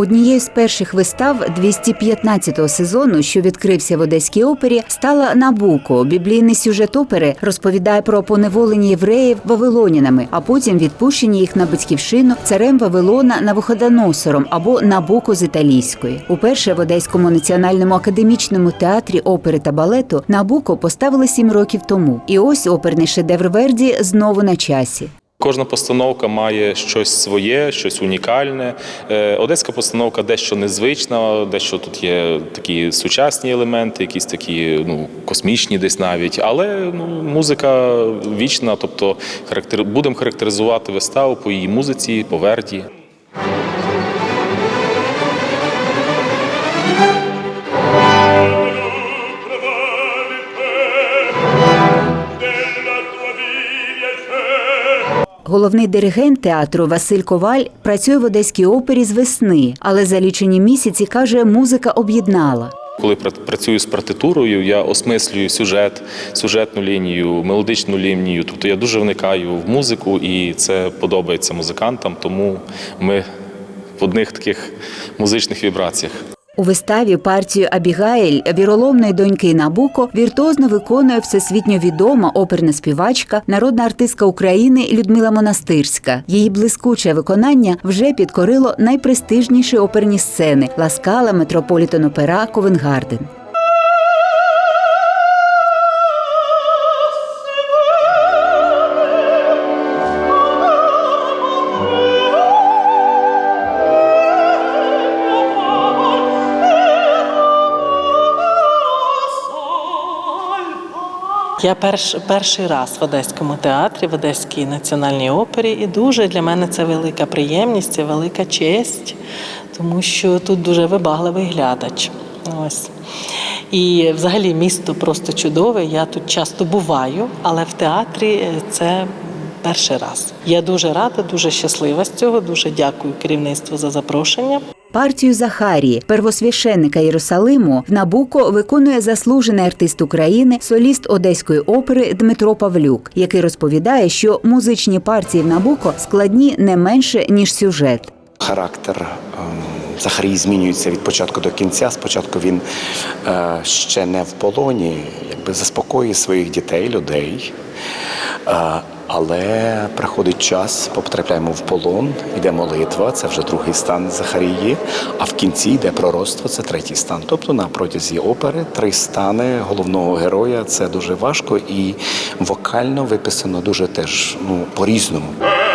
Однією з перших вистав 215-го сезону, що відкрився в Одеській опері, стала Набуко. Біблійний сюжет опери розповідає про поневолення євреїв вавилонянами, а потім відпущення їх на батьківщину царем Вавилона Навуходоносором або Набуко з італійської. Уперше в Одеському національному академічному театрі опери та балету Набуко поставили сім років тому. І ось оперний шедевр Верді знову на часі. Кожна постановка має щось своє, щось унікальне. Е, Одеська постановка дещо незвична, дещо тут є такі сучасні елементи, якісь такі ну, космічні десь навіть. Але ну, музика вічна, тобто характер... будемо характеризувати виставу по її музиці, по верді. Головний диригент театру Василь Коваль працює в Одеській опері з весни, але за лічені місяці каже, музика об'єднала. Коли пра- працюю з партитурою, я осмислюю сюжет, сюжетну лінію, мелодичну лінію. Тобто я дуже вникаю в музику, і це подобається музикантам, тому ми в одних таких музичних вібраціях. У виставі партію Абігаїль віроломної доньки Набуко віртуозно виконує всесвітньо відома оперна співачка, народна артистка України Людмила Монастирська. Її блискуче виконання вже підкорило найпрестижніші оперні сцени Ласкала, Метрополітен Опера, Ковенгарден. Я перш, перший раз в Одеському театрі, в Одеській національній опері, і дуже для мене це велика приємність, це велика честь, тому що тут дуже вибагливий глядач. Ось. І взагалі місто просто чудове. Я тут часто буваю, але в театрі це перший раз. Я дуже рада, дуже щаслива з цього. Дуже дякую керівництву за запрошення. Партію Захарії, первосвященника Єрусалиму, в Набуко виконує заслужений артист України, соліст Одеської опери Дмитро Павлюк, який розповідає, що музичні партії в Набуко складні не менше ніж сюжет. Характер ем, Захарії змінюється від початку до кінця. Спочатку він е, ще не в полоні, якби заспокоює своїх дітей, людей. Але приходить час, потрапляємо в полон, йде молитва, це вже другий стан Захарії, а в кінці йде пророцтво, це третій стан. Тобто на протязі опери три стани головного героя це дуже важко і вокально виписано дуже теж ну, по-різному. e